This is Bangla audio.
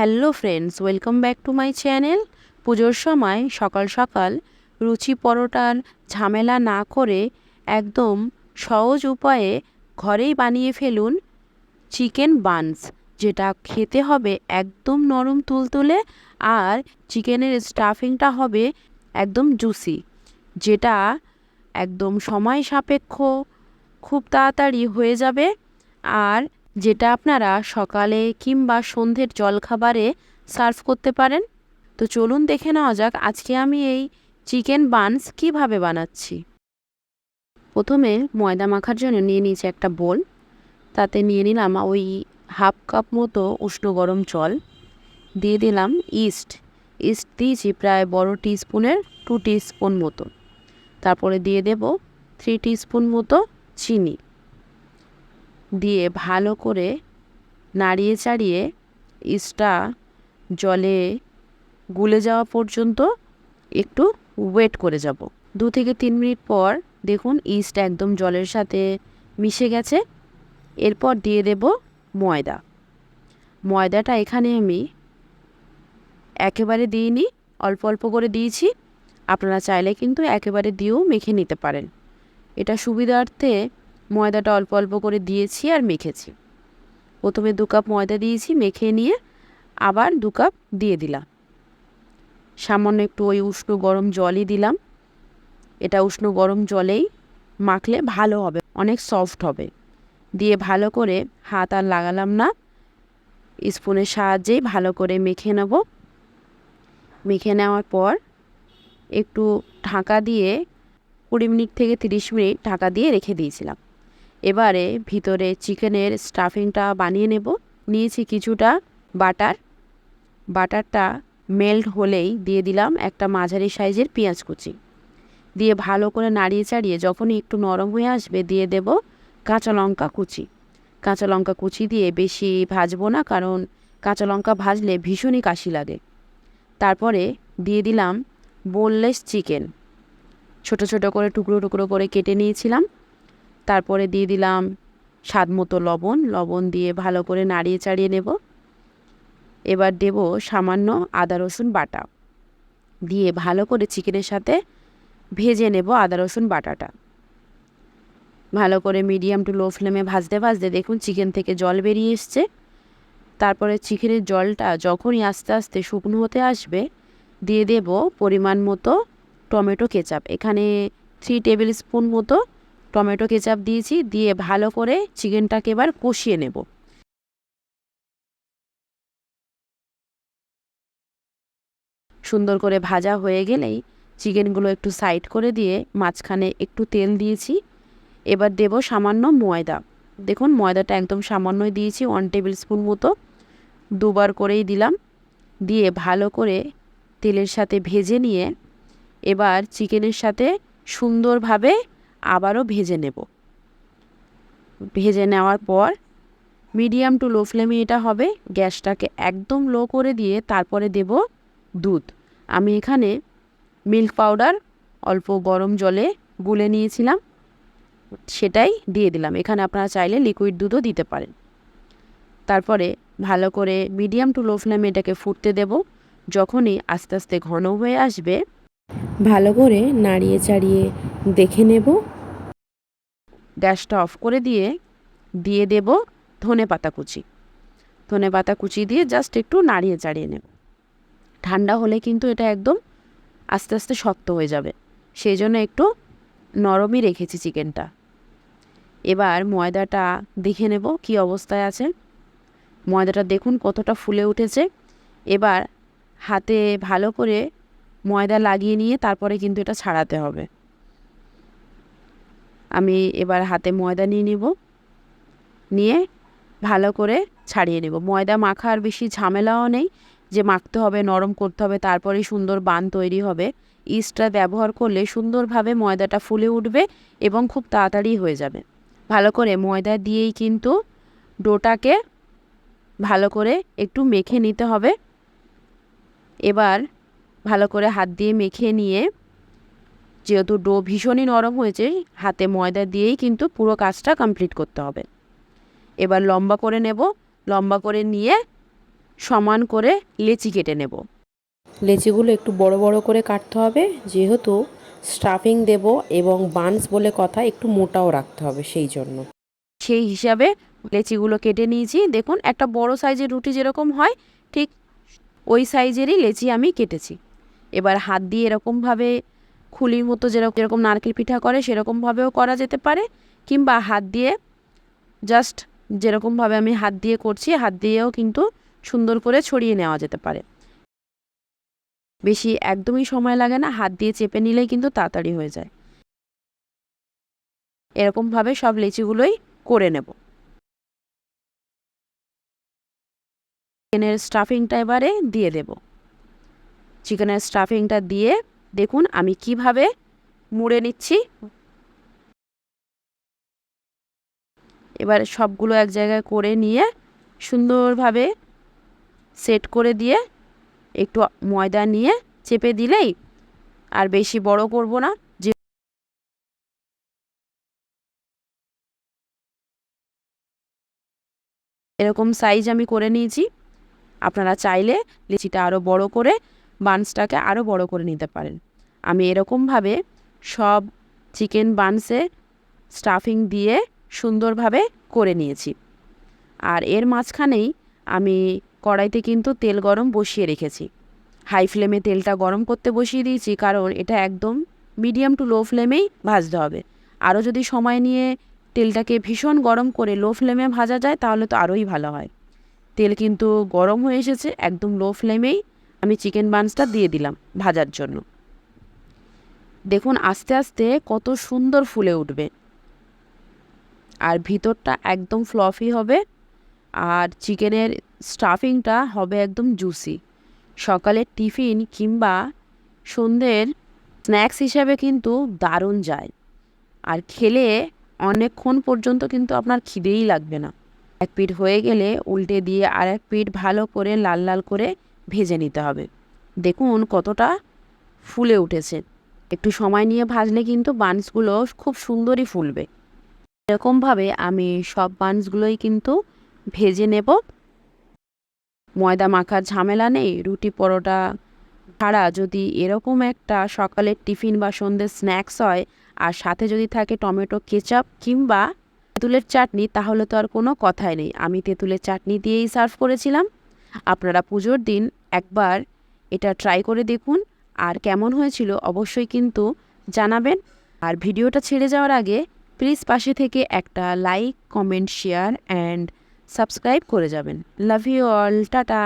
Hello friends, welcome back to my channel. পুজোর সময় সকাল সকাল রুচি পরোটার ঝামেলা না করে একদম সহজ উপায়ে ঘরেই বানিয়ে ফেলুন চিকেন বানস, যেটা খেতে হবে একদম নরম তুলতুলে আর চিকেনের স্টাফিংটা হবে একদম জুসি, যেটা একদম সময় সাপেক্ষ, খুব তাড়াতাড়ি হয়ে যাবে। আর যেটা আপনারা সকালে কিংবা সন্ধ্যের জলখাবারে সার্ভ করতে পারেন। তো চলুন দেখে নেওয়া যাক আজকে আমি এই চিকেন বানস কীভাবে বানাচ্ছি। প্রথমে ময়দা মাখার জন্য নিয়ে নিয়েছি একটা বোল। তাতে নিয়ে নিলাম ওই হাফ কাপ মতো উষ্ণ গরম জল। দিয়ে দিলাম ইস্ট। ইস্ট দিয়েছি প্রায় বড় টিস্পুনের টু টিস্পুন মতো। তারপরে দিয়ে দেব থ্রি টিস্পুন মতো চিনি। দিয়ে ভালো করে নাড়িয়ে চাড়িয়ে ইস্টটা জলে গুলে যাওয়া পর্যন্ত একটু ওয়েট করে যাব। দু থেকে তিন মিনিট পর দেখুন ইস্ট একদম জলের সাথে মিশে গেছে। এরপর দিয়ে দেব ময়দা। ময়দাটা এখানে আমি একেবারে দিইনি, অল্প অল্প করে দিয়েছি। আপনারা চাইলে কিন্তু একেবারে দিয়েও মেখে নিতে পারেন। এটা সুবিধার্থে ময়দাটা অল্প অল্প করে দিয়েছি আর মেখেছি। প্রথমে দু কাপ ময়দা দিয়েছি, মেখে নিয়ে আবার দু কাপ দিয়ে দিলাম। সামান্য একটু ওই উষ্ণ গরম জলই দিলাম। এটা উষ্ণ গরম জলেই মাখলে ভালো হবে, অনেক সফট হবে। দিয়ে ভালো করে হাত আর লাগালাম না। স্পুনের সাহায্যেই ভালো করে মেখে নেব। মেখে নেওয়ার পর একটু ঢাকা দিয়ে কুড়ি মিনিট থেকে তিরিশ মিনিট ঢাকা দিয়ে রেখে দিয়েছিলাম। এবারে ভিতরে চিকেনের স্টাফিংটা বানিয়ে নেব। নিয়েছি কিছুটা বাটার। বাটারটা মেল্ট হলেই দিয়ে দিলাম একটা মাঝারি সাইজের পেঁয়াজ কুচি। দিয়ে ভালো করে নাড়িয়ে চাড়িয়ে যখনই একটু নরম হয়ে আসবে দিয়ে দেব কাঁচা লঙ্কা কুচি। কাঁচা লঙ্কা কুচি দিয়ে বেশি ভাজবো না কারণ কাঁচা লঙ্কা ভাজলে ভীষণই কাশি লাগে। তারপরে দিয়ে দিলাম বোনলেস চিকেন। ছোট ছোট করে টুকরো টুকরো করে কেটে নিয়েছিলাম। তারপরে দিয়ে দিলাম স্বাদ মতো লবণ লবণ দিয়ে ভালো করে নাড়িয়ে চাড়িয়ে নেব। এবার দেব সামান্য আদা, রসুন বাটা। দিয়ে ভালো করে চিকেনের সাথে ভেজে নেব আদা, রসুন বাটাটা। ভালো করে মিডিয়াম টু লো ফ্লেমে ভাজতে ভাজতে দেখুন চিকেন থেকে জল বেরিয়ে এসছে। তারপরে চিকেনের জলটা যখনই আস্তে আস্তে শুকনো হতে আসবে, দিয়ে দেব পরিমাণ মতো টমেটো কেচাপ। এখানে থ্রি টেবিল স্পুন মতো টমেটো কেচাপ দিয়েছি, দিয়ে ভালো করে চিকেনটাকে এবার কষিয়ে নেব। সুন্দর করে ভাজা হয়ে গেলেই চিকেনগুলো একটু সাইড করে দিয়ে মাঝখানে একটু তেল দিয়েছি। এবার দেব সামান্য ময়দা। দেখুন, ময়দাটা একদম সামান্যই দিয়েছি, ওয়ান টেবিল স্পুন মতো। দুবার করেই দিলাম। দিয়ে ভালো করে তেলের সাথে ভেজে নিয়ে এবার চিকেনের সাথে সুন্দরভাবে আবারও ভেজে নেব। ভেজে নেওয়ার পর মিডিয়াম টু লো ফ্লেমে এটা হবে। গ্যাসটাকে একদম লো করে দিয়ে তারপরে দেব দুধ। আমি এখানে মিল্ক পাউডার অল্প গরম জলে গুলে নিয়েছিলাম। সেটাই দিয়ে দিলাম। এখানে আপনারা চাইলে লিকুইড দুধও দিতে পারেন। তারপরে ভালো করে মিডিয়াম টু লো ফ্লেমে এটাকে ফুটতে দেব। যখনই আস্তে আস্তে ঘন হয়ে আসবে ভালো করে নাড়িয়ে চাড়িয়ে দেখে নেব। গ্যাসটা অফ করে দিয়ে দিয়ে দেব ধনে পাতা কুচি। ধনে পাতা কুচি দিয়ে জাস্ট একটু নাড়িয়ে চাড়িয়ে নেব। ঠান্ডা হলে কিন্তু এটা একদম আস্তে আস্তে শক্ত হয়ে যাবে। সেই জন্য একটু নরমই রেখেছি চিকেনটা। এবার ময়দাটা দেখে নেব কি অবস্থায় আছে। ময়দাটা দেখুন কতটা ফুলে উঠেছে। এবার হাতে ভালো করে ময়দা লাগিয়ে নিয়ে তারপরে কিন্তু এটা ছাড়াতে হবে। আমি এবার হাতে ময়দা নিয়ে নিব। নিয়ে ভালো করে ছাড়িয়ে নেব। ময়দা মাখার বেশি ঝামেলাও নেই। যে মাখতে হবে, নরম করতে হবে, তারপরেই সুন্দর বান তৈরি হবে। ইস্টটা ব্যবহার করলে সুন্দরভাবে ময়দাটা ফুলে উঠবে এবং খুব তাড়াতাড়ি হয়ে যাবে। ভালো করে ময়দা দিয়েই কিন্তু ডোটাকে ভালো করে একটু মেখে নিতে হবে। এবার ভালো করে হাত দিয়ে মেখে নিয়ে যেহেতু ডো ভীষণই নরম হয়েছে হাতে ময়দা দিয়েই কিন্তু পুরো কাজটা কমপ্লিট করতে হবে। এবার লম্বা করে নেব লম্বা করে নিয়ে সমান করে লেচি কেটে নেব। লেচিগুলো একটু বড় বড় করে কাটতে হবে যেহেতু স্টাফিং দেব এবং বানস বলে কথা একটু মোটাও রাখতে হবে সেই জন্য। সেই হিসাবে লেচিগুলো কেটে নিয়েছি। দেখুন একটা বড় সাইজের রুটি যেরকম হয় ঠিক ওই সাইজেরই লেচি আমি কেটেছি। এবার হাত দিয়ে এরকমভাবে খুলির মতো যেরকম যেরকম নারকেল পিঠা করে সেরকমভাবেও করা যেতে পারে, কিংবা হাত দিয়ে জাস্ট যেরকমভাবে আমি হাত দিয়ে করছি, হাত দিয়েও কিন্তু সুন্দর করে ছড়িয়ে নেওয়া যেতে পারে। বেশি একদমই সময় লাগে না, হাত দিয়ে চেপে নিলেই কিন্তু তাড়াতাড়ি হয়ে যায়। এরকমভাবে সব লেচিগুলোই করে নেব। চিকেনের স্টাফিংটা এবারে দিয়ে দেব। চিকেনের স্টাফিংটা দিয়ে দেখুন আমি কীভাবে মুড়ে নিচ্ছি। এবার সবগুলো এক জায়গায় করে নিয়ে সুন্দরভাবে সেট করে দিয়ে একটু ময়দা নিয়ে চেপে দিলেই আর বেশি বড় করব না। যে এরকম সাইজ আমি করে নিয়েছি। আপনারা চাইলে লিচিটা আরও বড় করে বানসটাকে আরও বড় করে নিতে পারেন। আমি এরকমভাবে সব চিকেন বানসে স্টাফিং দিয়ে সুন্দরভাবে করে নিয়েছি। আর এর মাঝখানেই আমি কড়াইতে কিন্তু তেল গরম বসিয়ে রেখেছি। হাই ফ্লেমে তেলটা গরম করতে বসিয়ে দিয়েছি কারণ এটা একদম মিডিয়াম টু লো ফ্লেমেই ভাজতে হবে। আরও যদি সময় নিয়ে তেলটাকে ভীষণ গরম করে লো ফ্লেমে ভাজা যায় তাহলে তো আরোই ভালো হয়। তেল কিন্তু গরম হয়ে এসেছে একদম লো ফ্লেমেই আমি চিকেন বান্সটা দিয়ে দিলাম ভাজার জন্য। দেখুন আস্তে আস্তে কত সুন্দর ফুলে উঠবে। আর ভিতরটা একদম ফ্লফি হবে আর চিকেনের স্টাফিংটা হবে একদম জুসি সকালের টিফিন কিংবা সন্ধ্যের স্ন্যাক্স হিসাবে কিন্তু দারুণ যায়। আর খেলে অনেকক্ষণ পর্যন্ত কিন্তু আপনার খিদেই লাগবে না। এক পিঠ হয়ে গেলে উল্টে দিয়ে আর এক পিঠ ভালো করে লাল লাল করে ভেজে নিতে হবে। দেখুন কতটা ফুলে উঠেছে। একটু সময় নিয়ে ভাজলে কিন্তু বান্সগুলো খুব সুন্দরই ফুলবে। এরকমভাবে আমি সব বান্সগুলোই কিন্তু ভেজে নেব। ময়দা মাখার ঝামেলা নেই, রুটি পরোটা ছাড়া যদি এরকম একটা সকালের টিফিন বা সন্ধ্যের স্ন্যাক্স হয়, আর সাথে যদি থাকে টমেটো কেচাপ কিংবা তেঁতুলের চাটনি, তাহলে তো আর কোনো কথাই নেই। আমি তেঁতুলের চাটনি দিয়েই সার্ভ করেছিলাম। আপনারা পুজোর দিন একবার এটা ট্রাই করে দেখুন আর কেমন হয়েছিল অবশ্যই কিন্তু জানাবেন। আর ভিডিওটা ছেড়ে যাওয়ার আগে প্লিজ পাশে থেকে একটা like comment share and subscribe করে যাবেন। Love you all tata.